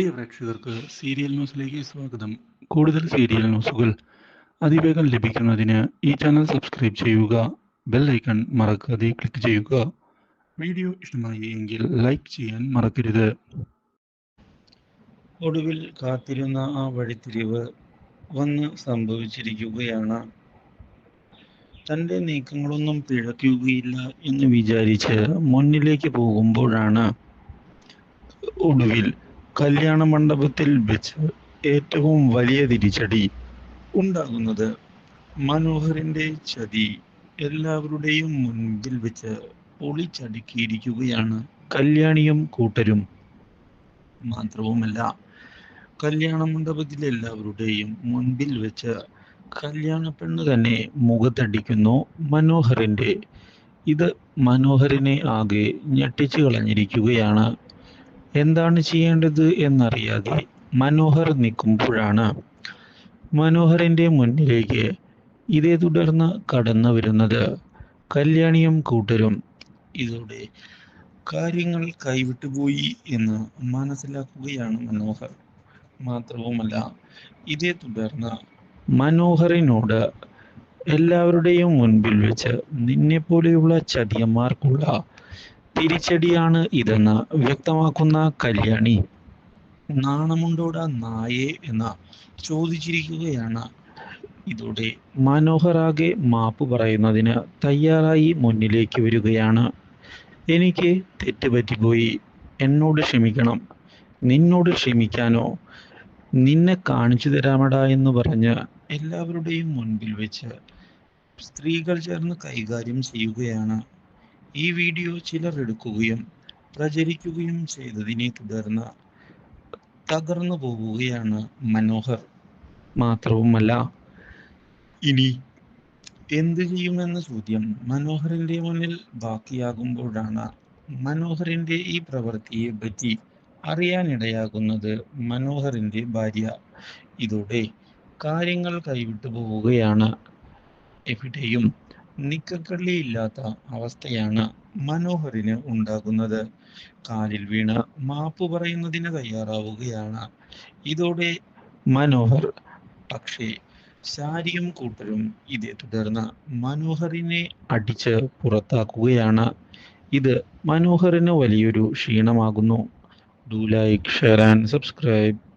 പ്രിയ പ്രേക്ഷകർക്ക് സീരിയൽ ന്യൂസിലേക്ക് സ്വാഗതം. കൂടുതൽ സീരിയൽ ന്യൂസുകൾ അതിവേഗം ലഭിക്കുന്നതിന് ഈ ചാനൽ സബ്സ്ക്രൈബ് ചെയ്യുക ബെൽ ഐക്കൺ മറക്കാതെ ക്ലിക്ക് ചെയ്യുക. വീഡിയോ ഇഷ്ടമായി എങ്കിൽ ലൈക്ക് ചെയ്യാൻ മറക്കരുത്. ഒടുവിൽ കാത്തിരുന്ന ആ വഴിത്തിരിവ് വന്ന് സംഭവിച്ചിരിക്കുകയാണ്. തന്റെ നീക്കങ്ങളൊന്നും പിഴയ്ക്കുകയില്ല എന്ന് വിചാരിച്ച് മുന്നിലേക്ക് പോകുമ്പോഴാണ് ഒടുവിൽ കല്യാണ മണ്ഡപത്തിൽ വെച്ച് ഏറ്റവും വലിയ തിരിച്ചടി ഉണ്ടാകുന്നത് മനോഹറിന്റെ ചതി. എല്ലാവരുടെയും മുൻപിൽ വെച്ച് പൊളിച്ചടുക്കിയിരിക്കുകയാണ് കല്യാണിയും കൂട്ടരും. മാത്രവുമല്ല കല്യാണ മണ്ഡപത്തിൽ എല്ലാവരുടെയും മുൻപിൽ വെച്ച് കല്യാണ പെണ്ണ് തന്നെ മുഖത്തടിക്കുന്നു മനോഹറിന്റെ ഇത് മനോഹറിനെ ആകെ ഞെട്ടിച്ചു കളഞ്ഞിരിക്കുകയാണ് എന്താണ് ചെയ്യേണ്ടത് എന്നറിയാതെ മനോഹർ നിൽക്കുമ്പോഴാണ് മനോഹറിന്റെ മുന്നിലേക്ക് ഇതേ തുടർന്ന് കടന്നു വരുന്നത്. കല്യാണിയും കൂട്ടരും ഇതോടെ കാര്യങ്ങൾ കൈവിട്ടുപോയി എന്ന് മനസ്സിലാക്കുകയാണ് മനോഹർ. മാത്രവുമല്ല ഇതേ തുടർന്ന് മനോഹറിനോട് എല്ലാവരുടെയും മുൻപിൽ വെച്ച് നിന്നെ പോലെയുള്ള ചതിയന്മാർക്കുള്ള തിരിച്ചടിയാണ് ഇതെന്ന് വ്യക്തമാക്കുന്ന കല്യാണി. നാണമുണ്ടോടാ നായേ എന്ന ചോദിച്ചിരിക്കുകയാണ്. ഇതോടെ മനോഹറാകെ മാപ്പ് പറയുന്നതിന് തയ്യാറായി മുന്നിലേക്ക് വരികയാണ്. എനിക്ക് തെറ്റുപറ്റിപ്പോയി. എന്നോട് ക്ഷമിക്കണം. നിന്നോട് ക്ഷമിക്കാനോ? നിന്നെ കാണിച്ചു തരാമടാ എന്ന് പറഞ്ഞ് എല്ലാവരുടെയും മുൻപിൽ വെച്ച് സ്ത്രീകൾ ചേർന്ന് കൈകാര്യം ചെയ്യുകയാണ്. ഈ വീഡിയോ ചിലർ എടുക്കുകയും പ്രചരിക്കുകയും ചെയ്തതിനെ തുടർന്ന് തകർന്നു പോവുകയാണ് മനോഹർ. മാത്രവുമല്ല ഇനി എന്ത് ചെയ്യുമെന്ന ചോദ്യം മനോഹറിന്റെ മുന്നിൽ ബാക്കിയാകുമ്പോഴാണ് മനോഹറിന്റെ ഈ പ്രവൃത്തിയെ പറ്റി അറിയാനിടയാകുന്നത് മനോഹറിന്റെ ഭാര്യ. ഇതോടെ കാര്യങ്ങൾ കൈവിട്ടു പോവുകയാണ്. എവിടെയും നിക്കക്കള്ളിയില്ലാത്ത അവസ്ഥയാണ് മനോഹറിന് ഉണ്ടാകുന്നത്. കാലിൽ വീണ് മാപ്പ് പറയുന്നതിന് തയ്യാറാവുകയാണ്. ഇതോടെ മനോഹർ പക്ഷേ ശാരിയും കൂട്ടരും ഇതേ തുടർന്ന് മനോഹറിനെ അടിച്ച് പുറത്താക്കുകയാണ്. ഇത് മനോഹറിന് വലിയൊരു ക്ഷീണമാകുന്നു. Do like share and subscribe